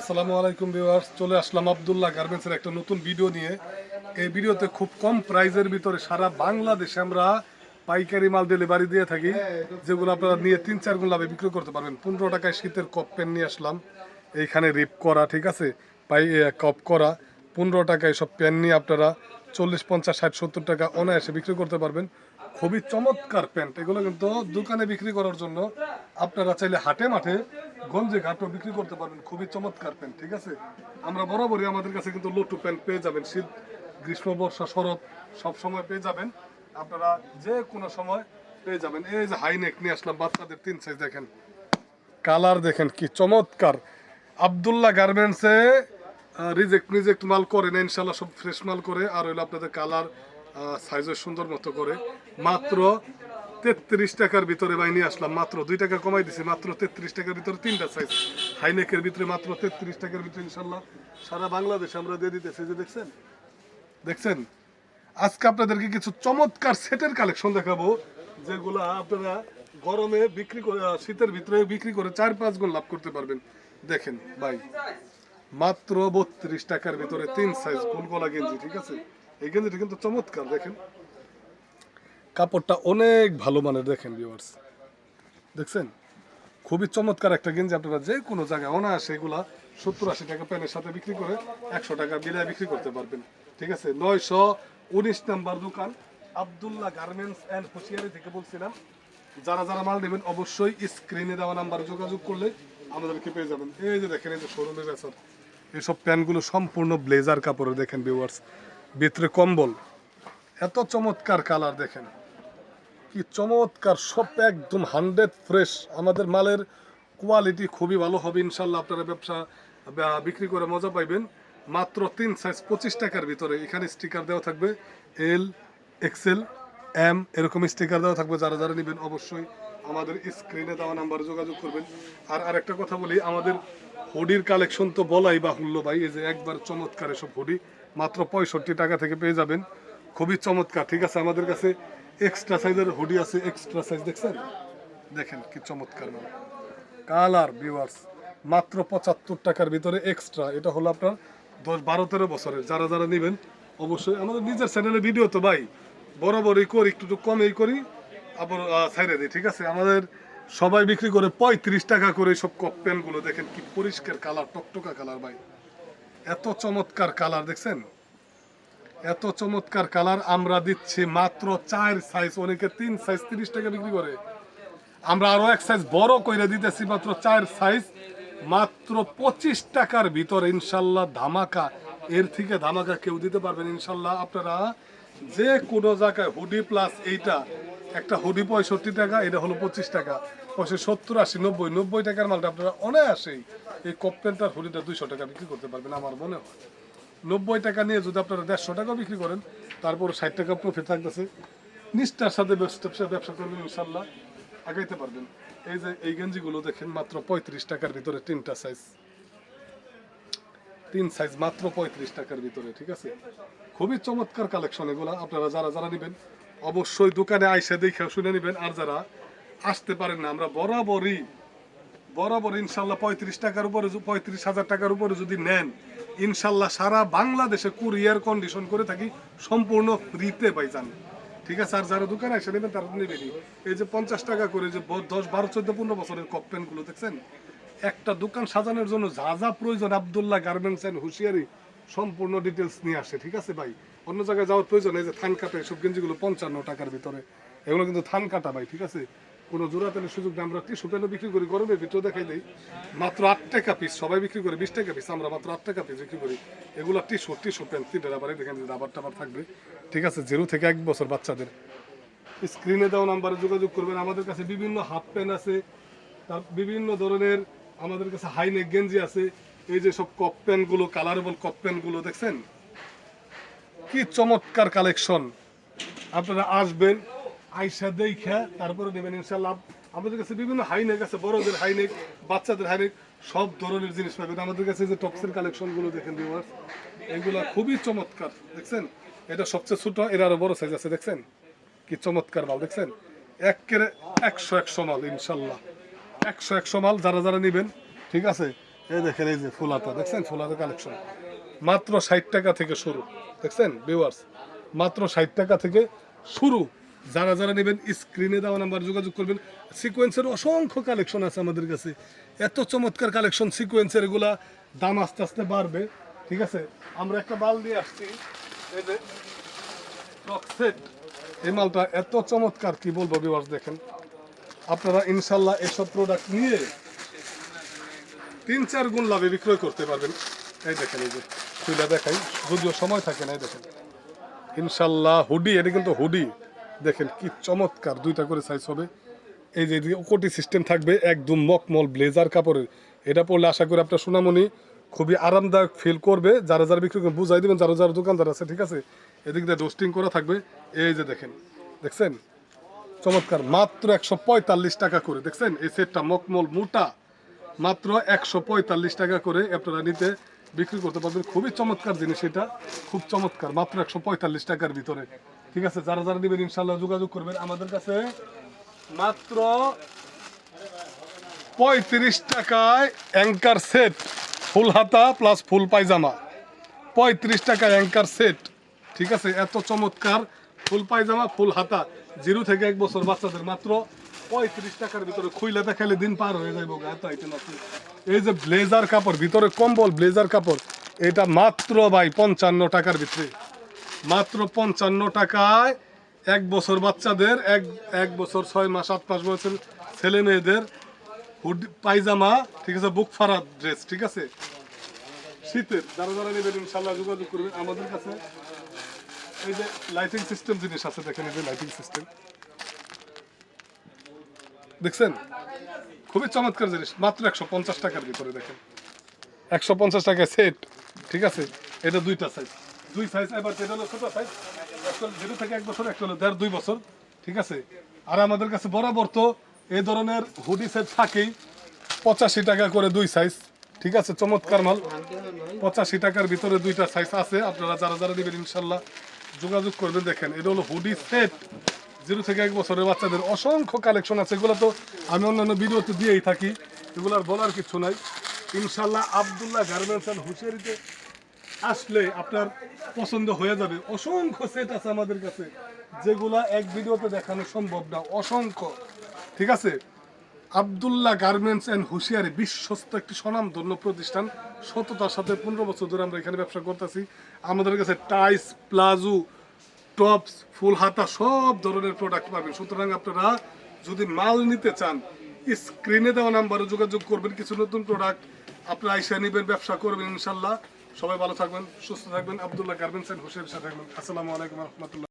আসসালামু আলাইকুম ভিউয়ার্স, চলে আসলাম আব্দুল্লাহ গার্মেন্টসের একটা নতুন ভিডিও নিয়ে। এই ভিডিওতে খুব কম প্রাইজের ভিতরে সারা বাংলাদেশে আমরা পাইকারি মাল ডেলিভারি দিয়ে থাকি, যেগুলো আপনারা নিয়ে তিন, চার গুণ লাভে বিক্রি করতে পারবেন। পনেরো টাকায় শীতের কপ পেন নিয়ে আসলাম। এইখানে রিপ করা, ঠিক আছে? পাই কপ করা। পনেরো টাকায় সব পেন নিয়ে আপনারা চল্লিশ, পঞ্চাশ, ষাট, সত্তর টাকা অনায়াসে বিক্রি করতে পারবেন। খুবই চমৎকার প্যান্ট এগুলো কিন্তু দোকানে বিক্রি করার জন্য আপনারা চাইলে হাটে মাঠে গঞ্জে ঘাটও বিক্রি করতে পারবেন, খুবই চমৎকার প্যান্ট ঠিক আছে? আমরা বরাবরই আমাদের কাছে কিন্তু লোটু প্যান্ট পেয়ে যাবেন, শীত, গ্রীষ্ম, বর্ষা, শরৎ, সব সময় পেয়ে যাবেন। আপনারা যে কোনো সময় পেয়ে যাবেন। এই যে হাইনেক নিয়ে আসলাম, বাচ্চাদের তিন সাইজ দেখেন। কালার দেখেন কি চমৎকার। আবদুল্লাহ গার্মেন্টসে রিজেক্ট রিজেক্ট মাল করে না ইনশাল্লাহ সব ফ্রেশ মাল করে, আর হইল আপনাদের কালার সাইজের সুন্দর মতো করে। মাত্র তেত্রিশ টাকার ভিতরে ভাই নিয়ে আসলাম। মাত্র দুই টাকা কমাই দিছি, মাত্র তেত্রিশ টাকার ভিতরে তিনটা সাইজ হাইনেকের ভিতরে মাত্র তেত্রিশ টাকার ভিতরে ইনশাল্লাহ। সারা বাংলাদেশে আমরা দিয়ে দিতেছি যে দেখছেন? দেখছেন? আজকে আপনাদেরকে কিছু চমৎকার সেটের কালেকশন দেখাবো, যেগুলো আপনারা গরমে বিক্রি করে শীতের ভিতরে বিক্রি করে চার পাঁচ গুণ লাভ করতে পারবেন। দেখেন, ভাই, মাত্র বত্রিশ টাকার ভিতরে তিন সাইজ কোন গলা গেঞ্জি, ঠিক আছে? এই গেঞ্জিটা কিন্তু চমৎকার, দেখেন। কাপড়টা অনেক ভালো মানের, দেখেন ভিউয়ার্স দেখছেন? খুবই চমৎকার একটা গেঞ্জি আপনারা যে কোনো জায়গায় অনায়াসে এগুলা সত্তর আশি টাকা প্যানের সাথে বিক্রি করে একশো টাকা বিলায় বিক্রি করতে পারবেন। ঠিক আছে? নয়শো উনিশ নাম্বার দোকান, আবদুল্লাহ গার্মেন্টস অ্যান্ড হুশিয়ারি থেকে বলছিলাম। যারা যারা মাল নেবেন অবশ্যই স্ক্রিনে দেওয়া নাম্বারে যোগাযোগ করলে আমাদেরকে পেয়ে যাবেন। এই যে দেখেন, এই যে শোরুমে বেচার এইসব প্যান্টগুলো সম্পূর্ণ ব্লেজার কাপড়ের, দেখেন ভিউয়ার্স ভিতরে কম্বল, এত চমৎকার কালার, দেখেন। কি চমৎকার, সব একদম হান্ড্রেড ফ্রেশ আমাদের মালের কোয়ালিটি খুবই ভালো হবে, ইনশাল্লাহ আপনারা ব্যবসা বিক্রি করে মজা পাইবেন। মাত্র তিন সাইজ পঁচিশ টাকার ভিতরে। এখানে স্টিকার দেওয়া থাকবে এল এক্সেল এম এরকম স্টিকার দেওয়া থাকবে। যারা যারা নেবেন অবশ্যই আমাদের স্ক্রিনে দেওয়া নাম্বারে যোগাযোগ করবেন। আর আরেকটা কথা বলি, আমাদের হুডির কালেকশন তো বলাই বাহুল্য ভাই। এই যে একবার চমৎকার এসব হুডি মাত্র পঁয়ষট্টি টাকা থেকে পেয়ে যাবেন। খুবই চমৎকার, ঠিক আছে? আমাদের কাছে এক্সট্রা সাইজের হুডি আছে এক্সট্রা সাইজ দেখছেন? দেখেন কি চমৎকার মানে। কালার ভিউয়ার্স মাত্র পঁচাত্তর টাকার ভিতরে এক্সট্রা এটা হলো আপনার দশ বারো তেরো বছরের। যারা যারা নেবেন, অবশ্যই আমাদের নিজের চ্যানেলে ভিডিও তো ভাই। বরাবরই করি, একটু একটু কমেই করি, আবার সাইডে দিই, ঠিক আছে? আমাদের সবাই বিক্রি করে পঁয়ত্রিশ টাকা করে সব কপ প্যান্টগুলো দেখেন কি পরিষ্কার কালার টকটকা কালার ভাই। এত চমৎকার কালার দেখছেন? এত চমৎকার কালার আমরা দিচ্ছি মাত্র চার সাইজ অনেকে তিন সাইজ তিরিশ টাকা বিক্রি করে। আমরা আরও এক সাইজ বড় করে দিতেছি মাত্র চার সাইজ মাত্র পঁচিশ টাকার ভিতরে ইনশাল্লাহ ধামাকা। এর থেকে ধামাকা কেউ দিতে পারবেন ইনশাল্লাহ। আপনারা যে কোনো জায়গায় হুডি প্লাস এইটা, একটা হুডি পঁয়ষট্টি টাকা, এটা হলো পঁচিশ টাকা। পয়সা সত্তর, আশি, নব্বই নব্বই টাকার মালটা আপনারা অনায়াসেই এই কপ্পেন্টার হুডিটা দুইশো টাকা বিক্রি করতে পারবেন, আমার মনে হয়। নব্বই টাকা নিয়ে যদি আপনারা দেড়শো টাকা বিক্রি করেন, তারপর ষাট টাকা প্রফিট থাকতেছে। নিষ্ঠার সাথে ব্যবসা করবেন ইনশাল্লাহ আগাইতে পারবেন। এই যে এই গেঞ্জিগুলো দেখেন, মাত্র পঁয়ত্রিশ টাকার ভিতরে তিনটা সাইজ তিন সাইজ মাত্র পঁয়ত্রিশ টাকার ভিতরে, ঠিক আছে? খুবই চমৎকার কালেকশন এগুলো, আপনারা যারা যারা নেবেন, অবশ্যই দোকানে আইসে দেখে শুনে নেবেন। আর যারা আসতে পারেন না, আমরা বরাবরই বরাবর ইনশাল্লাহ পঁয়ত্রিশ টাকার উপরে পঁয়ত্রিশ হাজার টাকার উপরে যদি নেন ইনশাল্লাহ সারা বাংলাদেশে কুরিয়ার কন্ডিশন করে থাকি, সম্পূর্ণ ফ্রিতে পাই যান ঠিক আছে, আর যারা দোকানে এসে নেবেন, তারা নেবেনই। এই যে পঞ্চাশ টাকা করে যে দশ, বারো, চোদ্দ, পনেরো বছরের কপগুলো দেখছেন? একটা দোকান সাজানোর জন্য যা যা প্রয়োজন, আবদুল্লাহ গার্মেন্টস অ্যান্ড হুঁশিয়ারি, সম্পূর্ণ ডিটেলস নিয়ে আসে। ঠিক আছে ভাই? অন্য জায়গায় যাওয়ার প্রয়োজন, এই যে থান কাটা, এসব গেঞ্জিগুলো পঞ্চান্ন টাকার ভিতরে। এগুলো কিন্তু থান কাটা ভাই, ঠিক আছে? কোনো জোড়া তেলের সুযোগ নেই আমরা পেনও বিক্রি করি গরমের ভিতরে দেখাই মাত্র আট টাকা পিস সবাই বিক্রি করে, বিশ টাকা পিস আমরা মাত্র আট টাকা পিস বিক্রি করি। এগুলো টিস্যু টিস্যু পেন তিনটে রাবারে দেখেন যে রাবার টাবার থাকবে। ঠিক আছে, জিরো থেকে এক বছর বাচ্চাদের। স্ক্রিনে দেওয়া নাম্বারে যোগাযোগ করবেন, আমাদের কাছে বিভিন্ন হাফ প্যান্ট আছে, তার বিভিন্ন ধরনের আমাদের কাছে হাই নেক গেঞ্জি আছে। এই যে সব কপ প্যান্টগুলো কালারেবল কপ প্যান্টগুলো দেখছেন? কি চমৎকার কালেকশন আপনারা আসবেন আইসা দেখা তারপরে নেবেন ইনশাল্লাহ আমাদের কাছে বিভিন্ন হাইনেক আছে, বড়দের হাইনেক, বাচ্চাদের হাইনেক, সব ধরনের জিনিস পাবেন। আমাদের কাছে যে টপসের কালেকশনগুলো দেখেন ভিউয়ার্স এগুলা খুবই চমৎকার, দেখছেন? এটা সবচেয়ে ছোট, এর আরও বড় সাইজ আছে, দেখছেন? কি চমৎকার মাল, দেখছেন? একের একশো একশো মাল ইনশাল্লাহ একশো একশো মাল যারা যারা নেবেন, ঠিক আছে? এই দেখেন, এই যে ফুল হাতা দেখছেন? ফুল হাতা কালেকশন। মাত্র ষাট টাকা থেকে শুরু, দেখছেন? ভিউয়ার্স মাত্র ষাট টাকা থেকে শুরু। যারা যারা নেবেন স্ক্রিনে দেওয়া নাম্বার যোগাযোগ করবেন। সিকোয়েন্সের অসংখ্য কালেকশন আছে আমাদের কাছে। এত চমৎকার কালেকশন সিকোয়েন্সের এগুলা দাম আস্তে আস্তে বাড়বে। ঠিক আছে? আমরা একটা মাল দিয়ে আসছি। এই মালটা এত চমৎকার, কি বলব ভিউয়ার্স দেখেন। আপনারা ইনশাল্লাহ এসব প্রোডাক্ট নিয়ে তিন চার গুণ লাভে বিক্রয় করতে পারবেন। এই দেখেন, এই যে তুইলা দেখাই। যদিও সময় থাকে না, এই দেখেন। ইনশাল্লাহ হুডি, এটা কিন্তু হুডি। দেখেন কি চমৎকার দুইটা করে সাইজ হবে। এই যে কোটি সিস্টেম থাকবে, একদম মকমল ব্লেজার কাপড়ের। এটা পরলে আশা করি আপনার সোনামণি খুবই আরামদায়ক ফিল করবে। যারা যারা বিক্রি করবেন বুঝাই দেবেন, যারা যারা দোকানদার আছে, ঠিক আছে? এদিক দিয়ে রোস্টিং করা থাকবে। এই যে দেখেন, দেখছেন? চমৎকার, মাত্র একশো পঁয়তাল্লিশ টাকা করে। দেখছেন? এই সেটটা মকমল মোটা। মাত্র একশো পঁয়তাল্লিশ টাকা করে আপনারা নিতে বিক্রি করতে পারবেন। খুবই চমৎকার জিনিস এটা। খুব চমৎকার, মাত্র একশো পঁয়তাল্লিশ টাকার ভিতরে। ঠিক আছে, যারা যারা নেবেন ইনশাল্লাহ যোগাযোগ করবেন। আমাদের কাছে মাত্র পঁয়ত্রিশ টাকায় অ্যাঙ্কার সেট, ফুল হাতা প্লাস ফুল পায়জামা। পঁয়ত্রিশ টাকায় অ্যাঙ্কার সেট, ঠিক আছে? এত চমৎকার ফুল পায়জামা, ফুল হাতা। জিরো থেকে এক বছর বাচ্চাদের মাত্র পঁয়ত্রিশ টাকার ভিতরে খুইলে দেখাইলে দিন পার হয়ে যাইব এত আইটেম আছে। এই যে ব্লেজার কাপড়, ভিতরে কম্বল ব্লেজার কাপড়, এটা মাত্র ভাই পঞ্চান্ন টাকার ভিতরে। মাত্র পঞ্চান্ন টাকায় এক বছর বাচ্চাদের, এক এক বছর ছয় মাস আট মাস বয়সের ছেলে মেয়েদের হুড, পায়জামা, ঠিক আছে, বুক ফারা ড্রেস ঠিক আছে? শীতের, যারা যারা নেবেন ইনশাল্লাহ যোগাযোগ করবেন আমাদের কাছে। এই যে লাইটিং সিস্টেম জিনিস আছে, দেখেন এই যে লাইটিং সিস্টেম দেখছেন? খুবই চমৎকার জিনিস, মাত্র একশো পঞ্চাশ টাকার ভিতরে দেখেন। একশো পঞ্চাশ টাকায় সেট ঠিক আছে? এটা দুইটা সাইজ দুই সাইজ এবার যেটা হলো ছোট সাইজ জিরো থেকে এক বছর একটা হলো দেড়, দুই বছর, ঠিক আছে? আর আমাদের কাছে বরাবর তো এই ধরনের হুডি সেট থাকেই, পঁচাশি টাকা করে দুই সাইজ ঠিক আছে? চমৎকার মাল। পঁচাশি টাকার ভিতরে দুইটা সাইজ আছে, আপনারা যারা যারা নেবেন ইনশাল্লাহ যোগাযোগ করবেন। দেখেন, এটা হলো হুডি সেট জিরো থেকে এক বছরের বাচ্চাদের অসংখ্য কালেকশন আছে। এগুলো তো আমি অন্যান্য ভিডিওতে দিয়েই থাকি, এগুলো আর বলার কিছু নাই। ইনশাল্লাহ আবদুল্লাহ গার্মেন্টস অ্যান্ড হুঁশিয়ারিতে আসলে আপনার পছন্দ হয়ে যাবে। অসংখ্য সেট আছে আমাদের কাছে, যেগুলা এক ভিডিওতে দেখানো সম্ভব না, অসংখ্য। ঠিক আছে? আবদুল্লাহ গার্মেন্টস অ্যান্ড হুঁশিয়ারি, বিশ্বস্ত একটি স্বনামধন্য প্রতিষ্ঠান, সততার সাথে পনেরো বছর ধরে আমরা এখানে ব্যবসা করতেছি। আমাদের কাছে টাইস প্লাজো, টপস, ফুল হাতা, সব ধরনের প্রোডাক্ট পাবেন। সুতরাং আপনারা যদি মাল নিতে চান স্ক্রিনে দেওয়া নাম্বারে যোগাযোগ করবেন, কিছু নতুন প্রোডাক্ট আপনারা আইসা নেবেন, ব্যবসা করবেন, ইনশাল্লাহ। সবাই ভালো থাকবেন সুস্থ থাকবেন। আবদুল্লাহ গার্মেন্টস অ্যান্ড হোসেন থাকবেন। আসসালামু আলাইকুম রহমতুল্লাহ।